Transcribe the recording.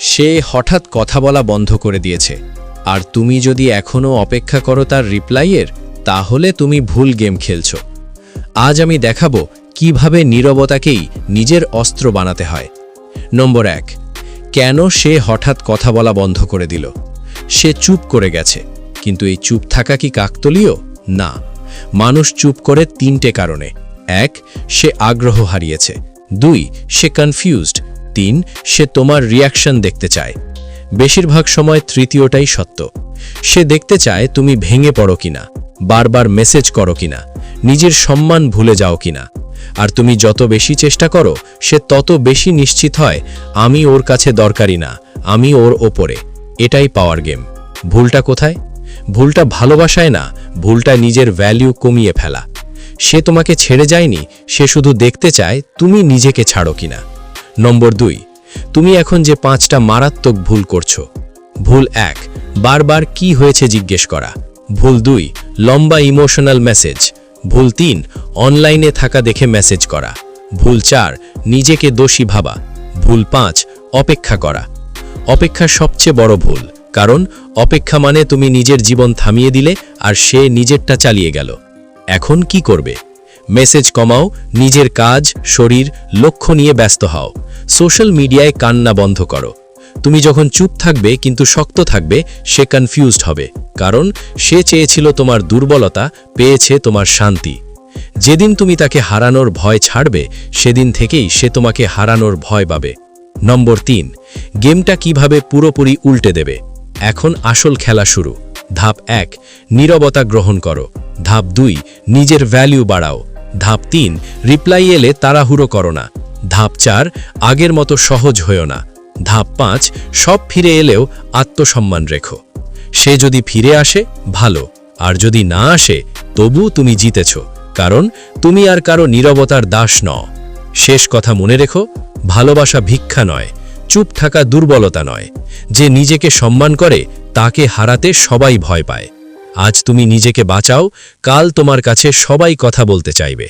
সে হঠাৎ কথা বলা বন্ধ করে দিয়েছে। আর তুমি যদি এখনও অপেক্ষা করো তার রিপ্লাইয়ের, তাহলে তুমি ভুল গেম খেলছ। আজ আমি দেখাবো কীভাবে নীরবতাকেই নিজের অস্ত্র বানাতে হয়। নম্বর এক, কেন সে হঠাৎ কথা বলা বন্ধ করে দিল? সে চুপ করে গেছে, কিন্তু এই চুপ থাকা কি কাকতলীয়? না, মানুষ চুপ করে তিনটে কারণে। এক, সে আগ্রহ হারিয়েছে। দুই, সে কনফিউজড তিন সে তোমার রিয়াকশন দেখতে চায়। বেশিরভাগ সময় তৃতীয়টাই সত্য। সে দেখতে চায় তুমি ভেঙে পড়ো কিনা, বারবার মেসেজ করো কিনা, নিজের সম্মান ভুলে যাও কিনা। আর তুমি যত বেশি চেষ্টা করো, সে তত বেশি নিশ্চিত হয়, আমি ওর কাছে দরকারি না, আমি ওর ওপরে। এটাই পাওয়ার গেম ভুলটা কোথায়? ভুলটা ভালোবাসায় না, ভুলটা নিজের ভ্যালিউ কমিয়ে ফেলা। সে তোমাকে ছেড়ে যায়নি, সে শুধু দেখতে চায় তুমি নিজেকে ছাড়ো কিনা। নম্বর দুই, তুমি এখন যে পাঁচটা মারাত্মক ভুল করছ। ভুল এক, বারবার কি হয়েছে জিজ্ঞেস করা। ভুল দুই, লম্বা ইমোশনাল মেসেজ। ভুল তিন, অনলাইনে থাকা দেখে মেসেজ করা। ভুল চার, নিজেকে দোষী ভাবা। ভুল পাঁচ, অপেক্ষা করা। অপেক্ষা সবচেয়ে বড় ভুল, কারণ অপেক্ষা মানে তুমি নিজের জীবন থামিয়ে দিলে আর সে নিজেরটা চালিয়ে গেল। এখন কি করবে? মেসেজ কমাও, নিজের কাজ, শরীর, লক্ষ্য নিয়ে ব্যস্ত হও। সোশ্যাল মিডিয়ায় কান্না বন্ধ করো। তুমি যখন চুপ থাকবে কিন্তু শক্ত থাকবে, সে কনফিউজড হবে। কারণ সে চেয়েছিল তোমার দুর্বলতা, পেয়েছে তোমার শান্তি। যেদিন তুমি তাকে হারানোর ভয় ছাড়বে, সেদিন থেকেই সে তোমাকে হারানোর ভয় পাবে। নম্বর তিন, গেমটা কীভাবে পুরোপুরি উল্টে দেবে? এখন আসল খেলা শুরু। ধাপ এক, নীরবতা গ্রহণ করো। ধাপ দুই, নিজের ভ্যালু বাড়াও। ধাপ তিন রিপ্লাই এলে তাড়াহুড়ো করো না। ধাপ চার, আগের মতো সহজ হয়েও না। ধাপ পাঁচ, সব ফিরে এলেও আত্মসম্মান রেখো। সে যদি ফিরে আসে, ভালো। আর যদি না আসে, তবু তুমি জিতেছ। কারণ তুমি আর কারও নীরবতার দাস নও। শেষ কথা মনে রেখো, ভালোবাসা ভিক্ষা নয়, চুপ থাকা দুর্বলতা নয়। যে নিজেকে সম্মান করে, তাকে হারাতে সবাই ভয় পায়। আজ তুমি নিজেকে বাঁচাও, কাল তোমার কাছে সবাই কথা বলতে চাইবে।